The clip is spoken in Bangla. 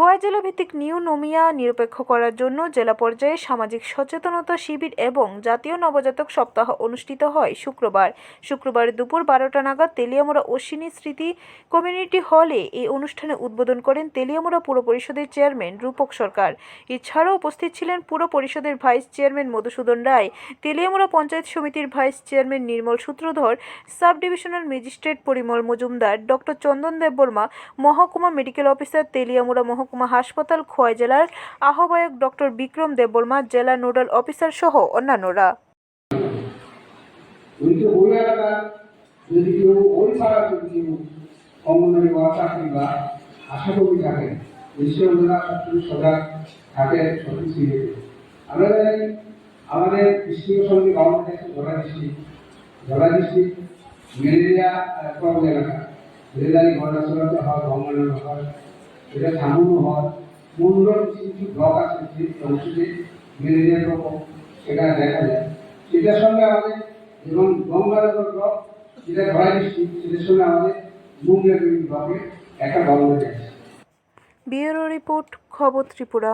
খোয়াই জেলা ভিত্তিক নিউ নোমিয়া নিরপেক্ষ করার জন্য জেলা পর্যায়ে সামাজিক সচেতনতা শিবির এবং জাতীয় নবজাতক সপ্তাহ অনুষ্ঠিত হয় শুক্রবার। শুক্রবার দুপুর বারোটা নাগাদ তেলিয়ামুড়া অশ্বিনী স্মৃতি কমিউনিটি হলে এই অনুষ্ঠানে উদ্বোধন করেন তেলিয়ামুড়া পুর পরিষদের চেয়ারম্যান রূপক সরকার। এছাড়াও উপস্থিত ছিলেন পুর পরিষদের ভাইস চেয়ারম্যান মধুসূদন রায়, তেলিয়ামুড়া পঞ্চায়েত সমিতির vice chairman Nirmal Sutradhar sub divisional magistrate Parimal Majumdar, doctor Chandan Debbarma, মহকুমা মেডিকেল অফিসার তেলিয়ামুড়া মহকুমা হাসপাতাল খোয়াই জেলার আহ্বায়ক ডক্টর বিক্রম দেববর্মা, জেলা নোডাল অফিসার সহ অন্যান্যরা। ওই এলাকা। রেলগাড়ি ঘটনা চলাতে হয় হয় এটা ঝামুনো হয়। মন্ডল কিছু ব্লক আছে, যে অংশে ম্যালেরিয়ার রকম সেটা দেখা যায়। সেটার সঙ্গে আমাদের এবং গঙ্গানগর ব্লক, যেটা ধলাই ডিস্ট্রিক্ট, সেটার সঙ্গে আমাদের মুঙ্গের ব্লকে একটা গভর্নমেন্ট আছে ব্যুরো রিপোর্ট, খবর ত্রিপুরা।